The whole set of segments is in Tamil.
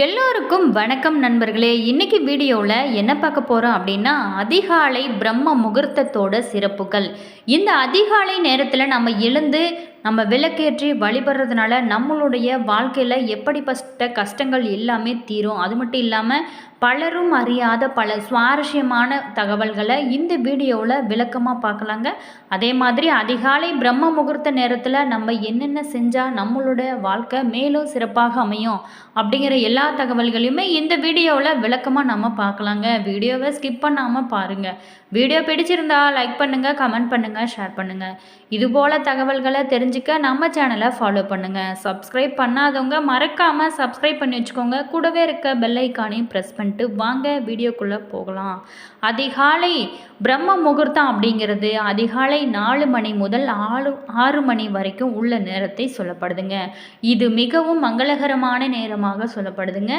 எல்லோருக்கும் வணக்கம் நண்பர்களே. இன்னைக்கு வீடியோவில் என்ன பார்க்க போகிறோம் அப்படின்னா அதிகாலை பிரம்ம முகூர்த்தத்தோட சிறப்புகள். இந்த அதிகாலை நேரத்தில் நம்ம எழுந்து நம்ம விளக்கேற்றி வழிபடுறதுனால நம்மளுடைய வாழ்க்கையில் எப்படிப்பட்ட கஷ்டங்கள் எல்லாமே தீரும். அது மட்டும் இல்லாமல் பலரும் அறியாத பல சுவாரஸ்யமான தகவல்களை இந்த வீடியோவில் விளக்கமாக பார்க்கலாங்க. அதே மாதிரி அதிகாலை பிரம்ம முகூர்த்த நேரத்தில் நம்ம என்னென்ன செஞ்சால் நம்மளோட வாழ்க்கை மேலும் சிறப்பாக அமையும் அப்படிங்கிற எல்லா தகவல்களையுமே இந்த வீடியோவில் விளக்கமாக நம்ம பார்க்கலாங்க. வீடியோவை ஸ்கிப் பண்ணாமல் பாருங்கள் வீடியோ பிடிச்சிருந்தா லைக் பண்ணுங்கள் கமெண்ட் பண்ணுங்கள் ஷேர் பண்ணுங்கள் இதுபோல் தகவல்களை தெரிஞ்சுக்க நம்ம சேனலை ஃபாலோ பண்ணுங்கள் சப்ஸ்கிரைப் பண்ணாதவங்க மறக்காமல் சப்ஸ்கிரைப் பண்ணி வச்சுக்கோங்க. கூடவே இருக்க பெல் ஐக்கானையும் ப்ரெஸ் பண்ணிட்டு வாங்க வீடியோக்குள்ளே போகலாம். அதிகாலை பிரம்ம முகூர்த்தம் அப்படிங்கிறது அதிகாலை நாலு மணி முதல் ஆறு ஆறு மணி வரைக்கும் உள்ள நேரத்தை சொல்லப்படுதுங்க. இது மிகவும் மங்களகரமான நேரமாக சொல்லப்படுதுங்க.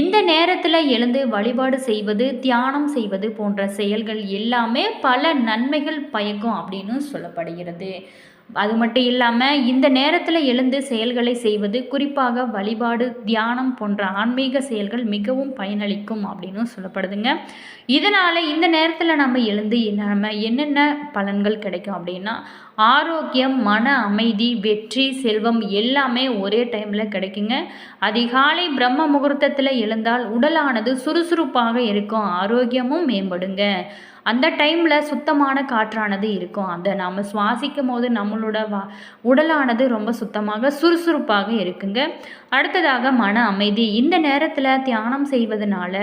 இந்த நேரத்தில் எழுந்து வழிபாடு செய்வது தியானம் செய்வது போன்ற செயல்கள் எல்லாமே பல நன்மைகள் பயக்கும் அப்படின்னு சொல்லப்படுகிறது. அது மட்டும் இல்லாமல் இந்த நேரத்தில் எழுந்து செயல்களை செய்வது குறிப்பாக வழிபாடு தியானம் போன்ற ஆன்மீக செயல்கள் மிகவும் பயனளிக்கும் அப்படின்னு சொல்லப்படுதுங்க. இதனால் இந்த நேரத்தில் நம்ம எழுந்து நம்ம என்னென்ன பலன்கள் கிடைக்கும் அப்படின்னா ஆரோக்கியம் மன அமைதி வெற்றி செல்வம் எல்லாமே ஒரே டைமில் கிடைக்குங்க. அதிகாலை பிரம்ம முகூர்த்தத்தில் எழுந்தால் உடலானது சுறுசுறுப்பாக இருக்கும் ஆரோக்கியமும் மேம்படுங்க. அந்த டைமில் சுத்தமான காற்றானது இருக்கும். அதை நாம் சுவாசிக்கும் போது நம்மளோட வா உடலானது ரொம்ப சுத்தமாக சுறுசுறுப்பாக இருக்குங்க. அடுத்ததாக மன அமைதி. இந்த நேரத்தில் தியானம் செய்வதனால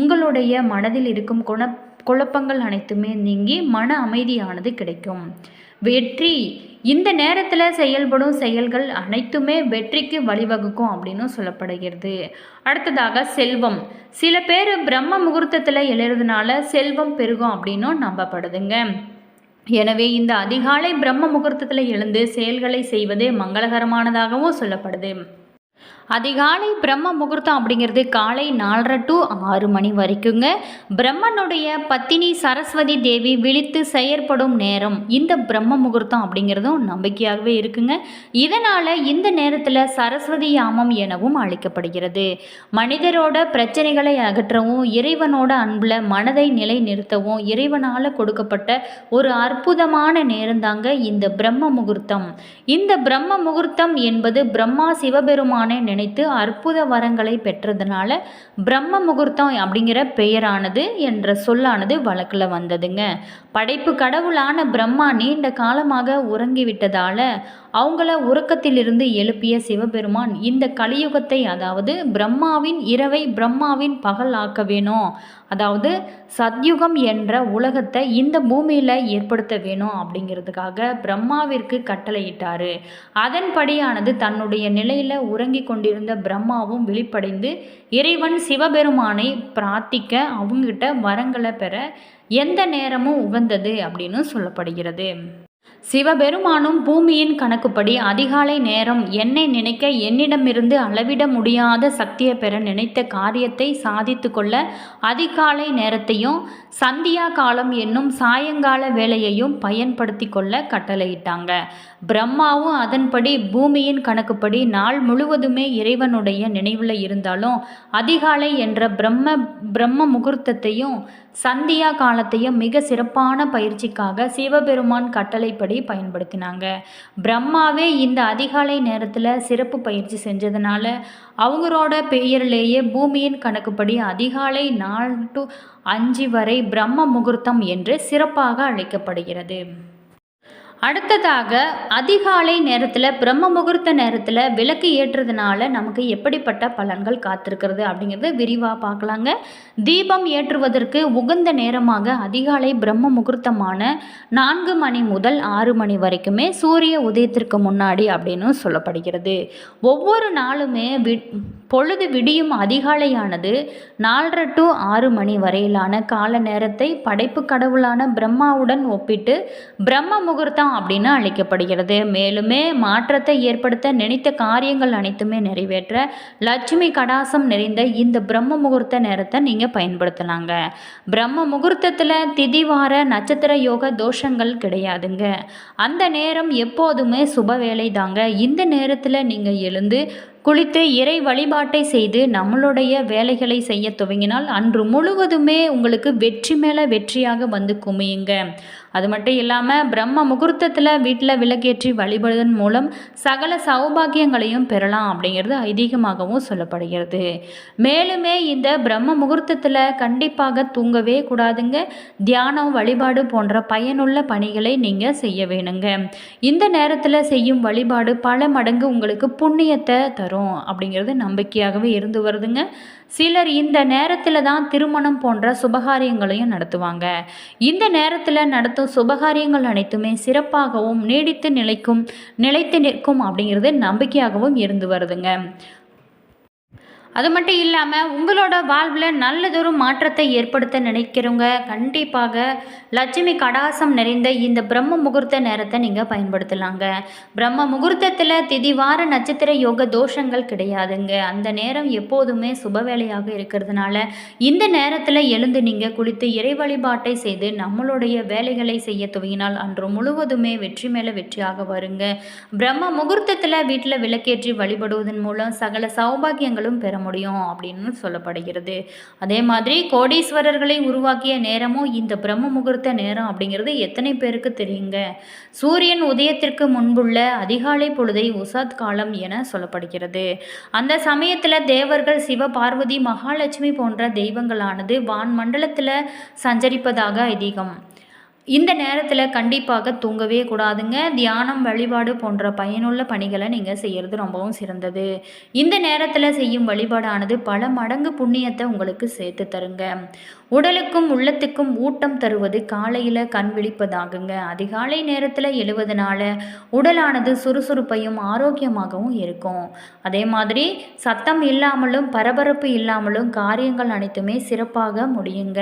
உங்களுடைய மனதில் இருக்கும் குண குழப்பங்கள் அனைத்துமே நீங்கி மன அமைதியானது கிடைக்கும். வெற்றி. இந்த நேரத்தில் செயல்படும் செயல்கள் அனைத்துமே வெற்றிக்கு வழிவகுக்கும் அப்படின்னு சொல்லப்படுகிறது. அடுத்ததாக செல்வம். சில பேர் பிரம்ம முகூர்த்தத்தில் எழுறதுனால செல்வம் பெருகும் அப்படின்னும் நம்பப்படுதுங்க. எனவே இந்த அதிகாலை பிரம்ம முகூர்த்தத்தில் எழுந்து செயல்களை செய்வதே மங்களகரமானதாகவும் சொல்லப்படுது. அதிகாலை பிரம்ம முகூர்த்தம் அப்படிங்கிறது காலை நாலரை டு ஆறு மணி வரைக்குங்க. பிரம்மனுடைய பத்தினி சரஸ்வதி தேவி விழித்து செயற்படும் நேரம் இந்த பிரம்ம முகூர்த்தம் அப்படிங்கிறதும் நம்பிக்கையாகவே இருக்குங்க. இதனால் இந்த நேரத்தில் சரஸ்வதி யாமம் எனவும் அழைக்கப்படுகிறது. மனிதரோட பிரச்சனைகளை அகற்றவும் இறைவனோட அன்பில் மனதை நிலை நிறுத்தவும் இறைவனால் கொடுக்கப்பட்ட ஒரு அற்புதமான நேரந்தாங்க இந்த பிரம்ம முகூர்த்தம். இந்த பிரம்ம முகூர்த்தம் என்பது பிரம்மா சிவபெருமானை நினைத்து அற்புத வரங்களை பெற்றதுனால பிரம்ம முகூர்த்தம் அப்படிங்கிற பெயரானது என்ற சொல்லானது வழக்கில் வந்ததுங்க. படைப்பு கடவுளான பிரம்மா நீண்ட காலமாக உறங்கிவிட்டதால அவங்கள உறக்கத்திலிருந்து எழுப்பிய சிவபெருமான் இந்த கலியுகத்தை அதாவது பிரம்மாவின் இரவை பிரம்மாவின் பகல் ஆக்க வேணும். அதாவது சத்யுகம் என்ற உலகத்தை இந்த பூமியில் ஏற்படுத்த வேணும் அப்படிங்கிறதுக்காக பிரம்மாவிற்கு கட்டளையிட்டார். அதன்படியானது தன்னுடைய நிலையில் உறங்கி கொண்டிருந்த பிரம்மாவும் விழிப்படைந்து இறைவன் சிவபெருமானை பிரார்த்திக்க அவங்ககிட்ட வரங்களை பெற எந்த நேரமும் உகந்தது அப்படின்னு சொல்லப்படுகிறது. சிவபெருமானும் பூமியின் கணக்குப்படி அதிகாலை நேரம் என்னை நினைக்க என்னிடமிருந்து அளவிட முடியாத சக்தியை பெற நினைத்த காரியத்தை சாதித்து கொள்ள அதிகாலை நேரத்தையும் சந்தியா காலம் என்னும் சாயங்கால வேலையையும் பயன்படுத்தி கொள்ள கட்டளையிட்டாங்க. பிரம்மாவும் அதன்படி பூமியின் கணக்குப்படி நாள் முழுவதுமே இறைவனுடைய நினைவில் இருந்தாலும் அதிகாலை என்ற பிரம்ம பிரம்ம முகூர்த்தத்தையும் சந்தியா காலத்தையும் மிக சிறப்பான பயிற்சிக்காக சிவபெருமான் கட்டளை முறைப்படி பயன்படுத்தினாங்க. பிரம்மாவே இந்த அதிகாலை நேரத்தில் சிறப்பு பயிற்சி செஞ்சதுனால அவங்களோட பெயரிலேயே பூமியின் கணக்குப்படி அதிகாலை நாலு டு அஞ்சு வரை பிரம்ம முகூர்த்தம் என்று சிறப்பாக அழைக்கப்படுகிறது. அடுத்ததாக அதிகாலை நேரத்தில் பிரம்ம முகூர்த்த நேரத்தில் விளக்கு ஏற்றுறதுனால நமக்கு எப்படிப்பட்ட பலன்கள் காத்திருக்கிறது அப்படிங்கிறது விரிவாக பார்க்கலாங்க. தீபம் ஏற்றுவதற்கு உகந்த நேரமாக அதிகாலை பிரம்ம முகூர்த்தமான நான்கு மணி முதல் ஆறு மணி வரைக்குமே சூரிய உதயத்திற்கு முன்னாடி அப்படின்னு சொல்லப்படுகிறது. ஒவ்வொரு நாளுமே வி பொழுது விடியும் அதிகாலையானது நாலரை டு ஆறு மணி வரையிலான கால நேரத்தை படைப்பு கடவுளான பிரம்மாவுடன் ஒப்பிட்டு பிரம்ம முகூர்த்தம் அப்படின்னு அழைக்கப்படுகிறது. மேலுமே மாற்றத்தை ஏற்படுத்த நினைத்த காரியங்கள் அனைத்துமே நிறைவேற்ற லட்சுமி கடாசம் நிறைந்த இந்த பிரம்ம முகூர்த்த நேரத்தை நீங்கள் பயன்படுத்தலாங்க. பிரம்ம முகூர்த்தத்தில் திதிவார நட்சத்திர யோக தோஷங்கள் கிடையாதுங்க. அந்த நேரம் எப்போதுமே சுப வேலை தாங்க. இந்த நேரத்தில் நீங்கள் எழுந்து குளித்து இறை வழிபாட்டை செய்து நம்மளுடைய வேலைகளை செய்ய துவங்கினால் அன்று முழுவதுமே உங்களுக்கு வெற்றி மேலே வெற்றியாக வந்து குமியுங்க. அது மட்டும் இல்லாமல் பிரம்ம முகூர்த்தத்தில் வீட்டில் விளக்கேற்றி வழிபடுவதன் மூலம் சகல சௌபாகியங்களையும் பெறலாம் அப்படிங்கிறது ஐதீகமாகவும் சொல்லப்படுகிறது. மேலுமே இந்த பிரம்ம முகூர்த்தத்தில் கண்டிப்பாக தூங்கவே கூடாதுங்க. தியானம் வழிபாடு போன்ற பயனுள்ள பணிகளை நீங்கள் செய்ய வேணுங்க. இந்த நேரத்தில் செய்யும் வழிபாடு பல மடங்கு உங்களுக்கு புண்ணியத்தை தரும் அப்படிங்கிறது நம்பிக்கையாகவே இருந்து வருதுங்க. சிலர் இந்த நேரத்தில் தான் திருமணம் போன்ற சுபகாரியங்களையும் நடத்துவாங்க. இந்த நேரத்தில் நடத்தும் சுபகாரியங்கள் அனைத்துமே சிறப்பாகவும் நீடித்து நிலைக்கும் நிலைத்து நிற்கும் அப்படிங்கிறது நம்பிக்கையாகவும் இருந்து வருதுங்க. அது மட்டும் இல்லாமல் உங்களோட வாழ்வில் நல்லதொரு மாற்றத்தை ஏற்படுத்த நினைக்கிறவங்க கண்டிப்பாக லட்சுமி கடாசம் நிறைந்த இந்த பிரம்ம முகூர்த்த நேரத்தை நீங்கள் பயன்படுத்தலாங்க. பிரம்ம முகூர்த்தத்தில் திதிவார நட்சத்திர யோக தோஷங்கள் கிடையாதுங்க. அந்த நேரம் எப்போதுமே சுப வேலையாக இருக்கிறதுனால இந்த நேரத்தில் எழுந்து நீங்கள் குளித்து இறை வழிபாட்டை செய்து நம்மளுடைய வேலைகளை செய்ய துவங்கினால் அன்று முழுவதுமே வெற்றி மேலே வெற்றியாக வருங்க. பிரம்ம முகூர்த்தத்தில் வீட்டில் விளக்கேற்றி வழிபடுவதன் மூலம் சகல சௌபாகியங்களும் பெற முடியும் அப்படின்னு சொல்லப்படுகிறது. அதே மாதிரி கோடீஸ்வரர்களை உருவாக்கிய நேரமும் இந்த பிரம்ம முகூர்த்த நேரம் அப்படிங்கிறது எத்தனை பேருக்கு தெரியுங்க? சூரியன் உதயத்திற்கு முன்புள்ள அதிகாலை பொழுதை உசாத் காலம் என சொல்லப்படுகிறது. அந்த சமயத்தில் தேவர்கள் சிவ பார்வதி மகாலட்சுமி போன்ற தெய்வங்களானது வான் மண்டலத்தில் சஞ்சரிப்பதாக ஐதீகம். இந்த நேரத்தில் கண்டிப்பாக தூங்கவே கூடாதுங்க. தியானம் வழிபாடு போன்ற பயனுள்ள பணிகளை நீங்கள் செய்கிறது ரொம்பவும் சிறந்தது. இந்த நேரத்தில் செய்யும் வழிபாடானது பல மடங்கு புண்ணியத்தை உங்களுக்கு சேர்த்து தருங்க. உடலுக்கும் உள்ளத்துக்கும் ஊட்டம் தருவது காலையில் கண் விழிப்பதாகுங்க. அதிகாலை நேரத்தில் எழுவதனால உடலானது சுறுசுறுப்பையும் ஆரோக்கியமாகவும் இருக்கும். அதே மாதிரி சத்தம் இல்லாமலும் பரபரப்பு இல்லாமலும் காரியங்கள் அனைத்துமே சிறப்பாக முடியுங்க.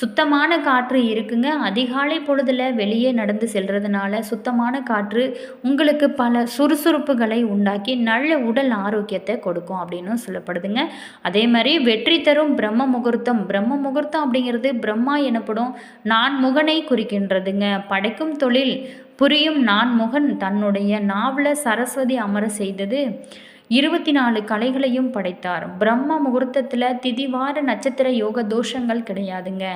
சுத்தமான காற்று இருக்குங்க. அதிகாலை பொழுதில் வெளியே நடந்து செல்றதுனால சுத்தமான காற்று உங்களுக்கு பல சுறுசுறுப்புகளை உண்டாக்கி நல்ல உடல் ஆரோக்கியத்தை கொடுக்கும் அப்படின்னு சொல்லப்படுதுங்க. அதே மாதிரி வெற்றி தரும் பிரம்ம முகூர்த்தம். பிரம்ம முகூர்த்தம் அப்படிங்கிறது பிரம்மா எனப்படும் நான் முகனை குறிக்கின்றதுங்க. படைக்கும் தொழில் புரியும் நான் முகன் தன்னுடைய நாவல சரஸ்வதி அமர செய்தது. இருபத்தி நாலு கலைகளையும் படைத்தார். பிரம்ம முகூர்த்தத்தில் திதிவார நட்சத்திர யோக தோஷங்கள் கிடையாதுங்க.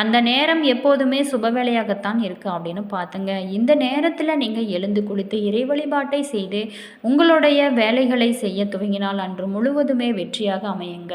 அந்த நேரம் எப்போதுமே சுபவேளையாகத்தான் இருக்கு அப்படின்னு பார்த்துங்க இந்த நேரத்தில் நீங்கள் எழுந்து குளித்து இறை வழிபாட்டை செய்து உங்களுடைய வேலைகளை செய்ய துவங்கினால் அன்று முழுவதுமே வெற்றியாக அமையுங்க.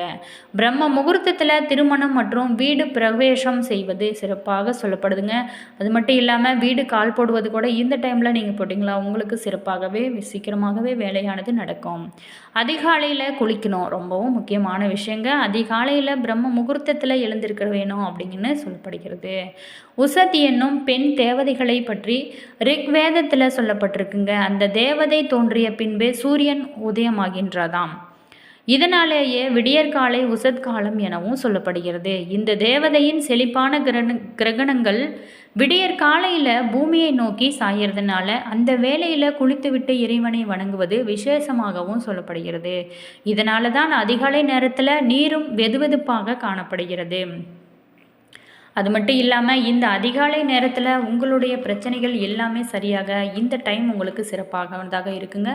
பிரம்ம முகூர்த்தத்தில் திருமணம் மற்றும் வீடு பிரவேசம் செய்வது சிறப்பாக சொல்லப்படுதுங்க. அது மட்டும் இல்லாமல் வீடு கால் போடுவது கூட இந்த டைமில் நீங்கள் போட்டிங்களா? உங்களுக்கு சிறப்பாகவே சீக்கிரமாகவே வேலையானது நடக்கும். அதிகாலையில் குளிக்கணும். ரொம்பவும் முக்கியமான விஷயங்க. அதிகாலையில் பிரம்ம முகூர்த்தத்தில் எழுந்திருக்க வேணும் அப்படின்னு சொல்லப்படுகிறது. உசதி என்னும் பெண் தேவதைகளை பற்றி ரிக்வேதத்தில் சொல்லப்பட்டிருக்குங்க. அந்த தேவதை தோன்றிய பின்பே சூரியன் உதயமாகின்றதாம். இதனாலேயே விடியற்காலை உசத் காலம் எனவும் சொல்லப்படுகிறது. இந்த தேவதையின் செழிப்பான கிரண கிரகணங்கள் விடியற்காலையில் பூமியை நோக்கி சாயறதுனால அந்த வேலையில் குளித்துவிட்டு இறைவனை வணங்குவது விசேஷமாகவும் சொல்லப்படுகிறது. இதனால தான் அதிகாலை நேரத்தில் நீரும் வெதுவெதுப்பாக காணப்படுகிறது. அது மட்டும் இல்லாமல் இந்த அதிகாலை நேரத்தில் உங்களுடைய பிரச்சனைகள் எல்லாமே சரியாக இந்த டைம் உங்களுக்கு சிறப்பாகதாக இருக்குங்க.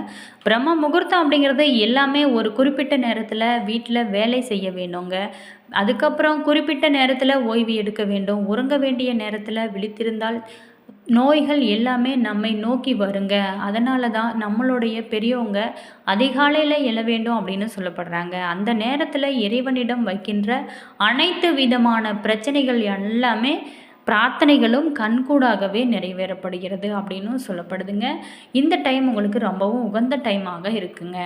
பிரம்ம முகூர்த்தம் அப்படிங்கிறது எல்லாமே ஒரு குறிப்பிட்ட நேரத்தில் வீட்டில் வேலை செய்ய வேணுங்க அதுக்கப்புறம் குறிப்பிட்ட நேரத்தில் ஓய்வு எடுக்க வேண்டும். உறங்க வேண்டிய நேரத்தில் விழித்திருந்தால் நோய்கள் எல்லாமே நம்மை நோக்கி வருங்க. அதனால தான் நம்மளுடைய பெரியவங்க அதிகாலையில் எழ வேண்டும் அப்படின்னு சொல்லப்படுறாங்க. அந்த நேரத்தில் இறைவனிடம் வைக்கின்ற அனைத்து விதமான பிரச்சனைகள் எல்லாமே பிரார்த்தனைகளும் கண்கூடாகவே நிறைவேறப்படுகிறது அப்படின்னு சொல்லப்படுதுங்க. இந்த டைம் உங்களுக்கு ரொம்பவும் உகந்த டைமாக இருக்குங்க.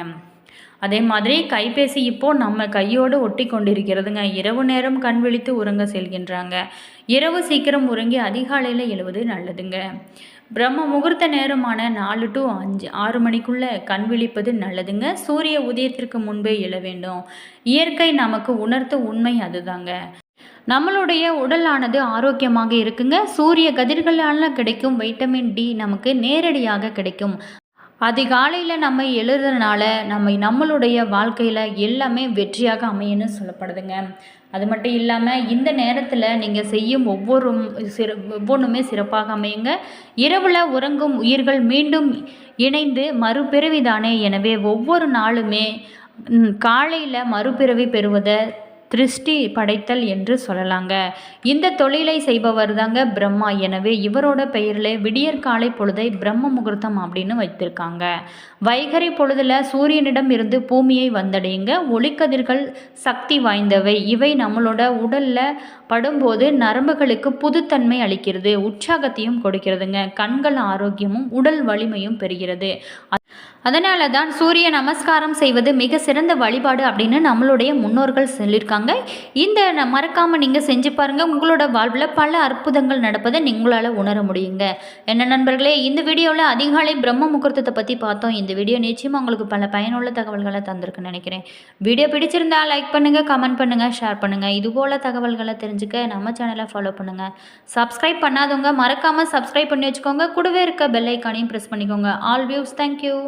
அதே மாதிரி கைபேசி இப்போது நம்ம கையோடு ஒட்டி கொண்டிருக்கிறதுங்க இரவு நேரம் கண் விழித்து உறங்க செல்கின்றாங்க. இரவு சீக்கிரம் உறங்கி அதிகாலையில் எழுவது நல்லதுங்க. பிரம்ம முகூர்த்த நேரமான நாலு டு அஞ்சு ஆறு மணிக்குள்ளே கண் விழிப்பது நல்லதுங்க. சூரிய உதயத்திற்கு முன்பே எழ வேண்டும். இயற்கை நமக்கு உணர்த்த உண்மை அதுதாங்க. நம்மளுடைய உடலானது ஆரோக்கியமாக இருக்குங்க. சூரிய கதிர்களால் கிடைக்கும் வைட்டமின் டி நமக்கு நேரடியாக கிடைக்கும். அதிகாலையில் நம்ம எழுதுறதுனால நம்ம நம்மளுடைய வாழ்க்கையில் எல்லாமே வெற்றியாக அமையன்னு சொல்லப்படுதுங்க. அது மட்டும் இல்லாமல் இந்த நேரத்தில் நீங்கள் செய்யும் ஒவ்வொரு சிற ஒவ்வொன்றுமே சிறப்பாக அமையுங்க. இரவில் உறங்கும் உயிர்கள் மீண்டும் இணைந்து மறுபிறவிதானே. எனவே ஒவ்வொரு நாளுமே காலையில் மறுபிறவி பெறுவதை திருஷ்டி படைத்தல் என்று சொல்லலாங்க. இந்த தொழிலை செய்பவர் தாங்க பிரம்மா. எனவே இவரோட பெயரில் விடியற்காலை பொழுதை பிரம்ம முகூர்த்தம் அப்படின்னு வைத்திருக்காங்க. வைகரை பொழுதில் சூரியனிடம் இருந்து பூமியை வந்தடையுங்க. ஒளிக்கதிர்கள் சக்தி வாய்ந்தவை. இவை நம்மளோட உடலில் படும்போது நரம்புகளுக்கு புதுத்தன்மை அளிக்கிறது உற்சாகத்தையும் கொடுக்கிறதுங்க. கண்கள் ஆரோக்கியமும் உடல் வலிமையும் பெறுகிறது. அதனால தான் சூரிய நமஸ்காரம் செய்வது மிக சிறந்த வழிபாடு அப்படின்னு நம்மளுடைய முன்னோர்கள் சொல்லியிருக்காங்க இந்த மறக்காமல் நீங்கள் செஞ்சு பாருங்கள் உங்களோட வாழ்வில் பல அற்புதங்கள் நடப்பதை நீங்களால் உணர முடியுங்க. என்ன நண்பர்களே இந்த வீடியோவில் அதிகாலை பிரம்ம முகூர்த்தத்தை பற்றி பார்த்தோம். இந்த வீடியோ நிச்சயமாக உங்களுக்கு பல பயனுள்ள தகவல்களை தந்திருக்குன்னு நினைக்கிறேன். வீடியோ பிடிச்சிருந்தா லைக் பண்ணுங்கள் கமெண்ட் பண்ணுங்கள் ஷேர் பண்ணுங்கள் இதுபோல் தகவல்களை தெரிஞ்சுக்க நம்ம சேனலை ஃபாலோ பண்ணுங்கள் சப்ஸ்கிரைப் பண்ணாதவங்க மறக்காமல் சப்ஸ்கிரைப் பண்ணி வச்சுக்கோங்க. கூடவே இருக்க பெல் ஐக்கானையும் ப்ரெஸ் பண்ணிக்கோங்க. All views thank you